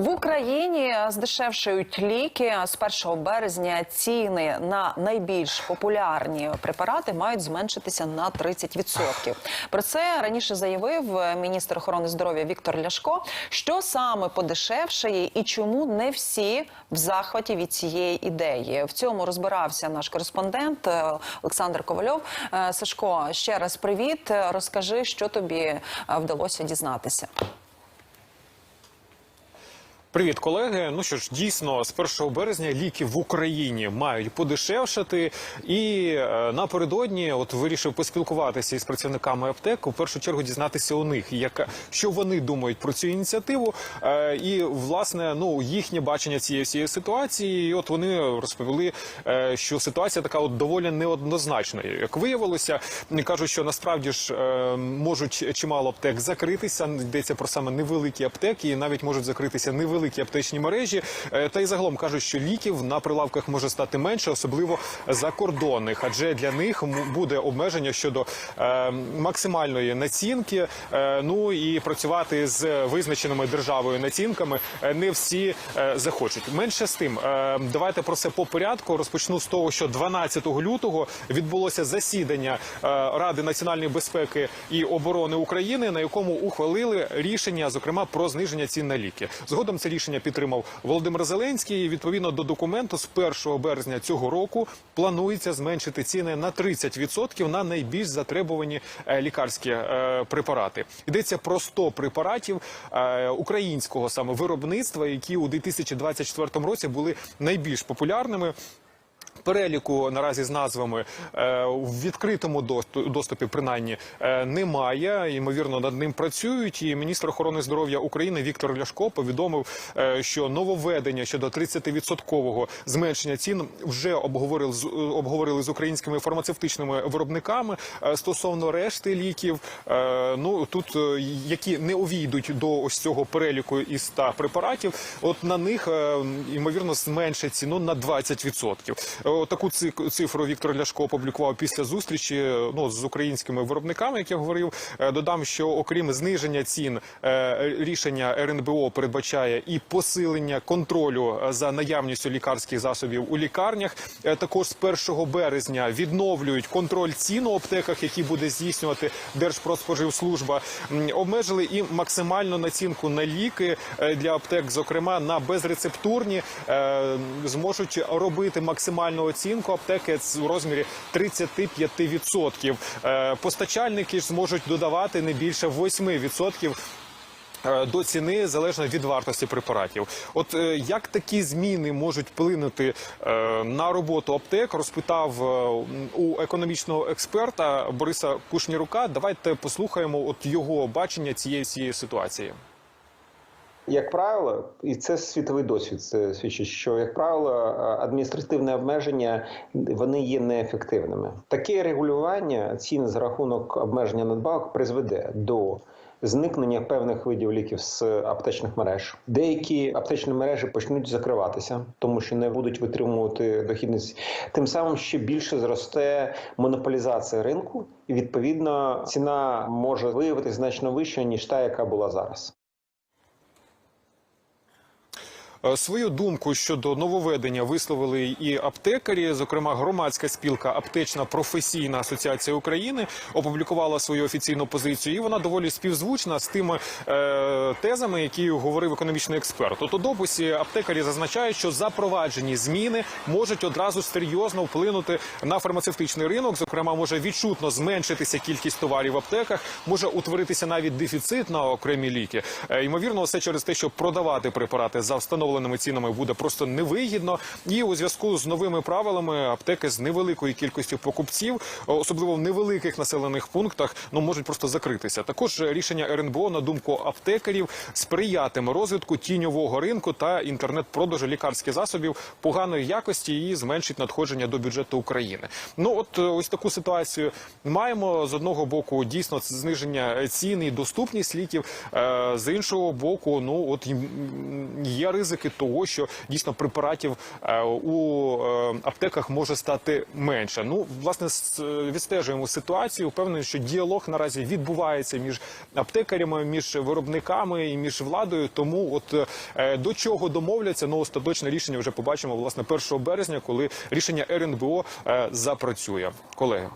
В Україні здешевшують ліки з 1 березня. Ціни на найбільш популярні препарати мають зменшитися на 30%. Про це раніше заявив міністр охорони здоров'я Віктор Ляшко. Що саме подешевшає і чому не всі в захваті від цієї ідеї? В цьому розбирався наш кореспондент Олександр Ковальов. Е, Сашко, ще раз привіт. Розкажи, що тобі е, вдалося дізнатися. Привіт, колеги. Ну що ж, дійсно, з 1 березня ліки в Україні мають подешевшати. І е, напередодні, от вирішив поспілкуватися із працівниками аптек. У першу чергу дізнатися у них, яка що вони думають про цю ініціативу, е, і власне ну їхнє бачення цієї всієї ситуації. І от вони розповіли, е, що ситуація така от доволі неоднозначна. Як виявилося, кажуть, що насправді ж можуть чимало аптек закритися. Йдеться про саме невеликі аптеки, і навіть можуть закритися невеликі аптечні мережі. Е, Та й загалом кажуть, що ліків на прилавках може стати менше, особливо закордонних, адже для них буде обмеження щодо е, максимальної націнки. Е, ну і працювати з визначеними державою націнками не всі захочуть. Менше з тим, давайте про це по порядку. Розпочну з того, що 12 лютого відбулося засідання Ради національної безпеки і оборони України, на якому ухвалили рішення, зокрема про зниження цін на ліки. Згодом це рішення підтримав Володимир Зеленський. Відповідно до документу, з 1 березня цього року планується зменшити ціни на 30% на найбільш затребувані е, лікарські е, препарати. Йдеться про 100 препаратів е, українського саме виробництва, які у 2024 році були найбільш популярними. Переліку наразі з назвами е, в відкритому досту- доступі принаймні е, немає. Ймовірно, над ним працюють. І міністр охорони здоров'я України Віктор Ляшко повідомив, е, що нововведення щодо 30-відсоткового зменшення цін вже обговорили з обговорили з українськими фармацевтичними виробниками е, стосовно решти ліків. Е, Ну тут е, які не увійдуть до ось цього переліку із 100 препаратів. От на них е, ймовірно зменшать ціну на 20%. Е, Таку ци- цифру Віктор Ляшко опублікував після зустрічі е, ну, з українськими виробниками, як я говорив. Е, Додам, що окрім зниження цін, рішення РНБО передбачає і посилення контролю за наявністю лікарських засобів у лікарнях. Також з 1 березня відновлюють контроль цін у аптеках, які буде здійснювати Держпродспоживслужба. Обмежили і максимальну націнку на ліки для аптек, зокрема на безрецептурні, зможуть робити максимальну оцінку аптеки у розмірі 35%. Е, Постачальники ж зможуть додавати не більше 8% е, до ціни залежно від вартості препаратів. От е, як такі зміни можуть вплинути на роботу аптек, розпитав у економічного експерта Бориса Кушнірука. Давайте послухаємо от його бачення цієї всієї ситуації. Як правило, і це світовий досвід це свідчить, що як правило адміністративне обмеження вони є неефективними. Таке регулювання цін за рахунок обмеження надбавок призведе до зникнення певних видів ліків з аптечних мереж. Деякі аптечні мережі почнуть закриватися, тому що не будуть витримувати дохідність. Тим самим ще більше зросте монополізація ринку, і відповідно ціна може виявитися значно вища ніж та, яка була зараз. Е, Свою думку щодо нововведення висловили і аптекарі. Зокрема, громадська спілка Аптечна професійна асоціація України опублікувала свою офіційну позицію, і вона доволі співзвучна з тими е, тезами, які говорив економічний експерт. От у дописі аптекарі зазначають, що запроваджені зміни можуть одразу серйозно вплинути на фармацевтичний ринок. Зокрема, може відчутно зменшитися кількість товарів в аптеках, може утворитися навіть дефіцит на окремі ліки. Е, Ймовірно, все через те, що продавати препарати за встановленими цінами буде просто невигідно. І у зв'язку з новими правилами аптеки з невеликою кількістю покупців, е, особливо в невеликих населених пунктах, ну можуть просто закритися. Також рішення РНБО, на думку аптекарів, сприятиме розвитку тіньового ринку та інтернет-продажу лікарських засобів поганої якості і зменшить надходження до бюджету України. Ну от е, ось таку ситуацію маємо з одного боку дійсно зниження цін і доступність ліків. е, З іншого боку, ну от є ризик ознаки того, що дійсно препаратів е, у е, аптеках може стати менше. Ну, власне, е, відстежуємо ситуацію. Впевнений, що діалог наразі відбувається між аптекарями, між виробниками і між владою. Тому, от до чого домовляться, ну остаточне рішення вже побачимо власне 1 березня, коли рішення РНБО запрацює. Колеги.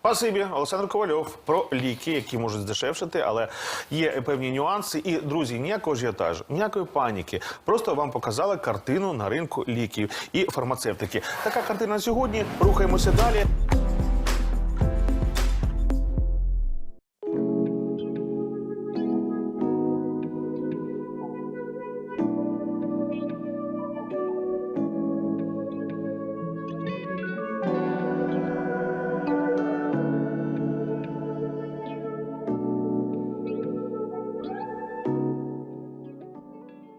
Спасибі, Олександр Ковальов про ліки, які можуть здешевшити, але є певні нюанси. І друзі, ніякого ажіотажу, ніякої паніки. Просто вам показали картину на ринку ліків і фармацевтики. Така картина сьогодні. Рухаємося далі.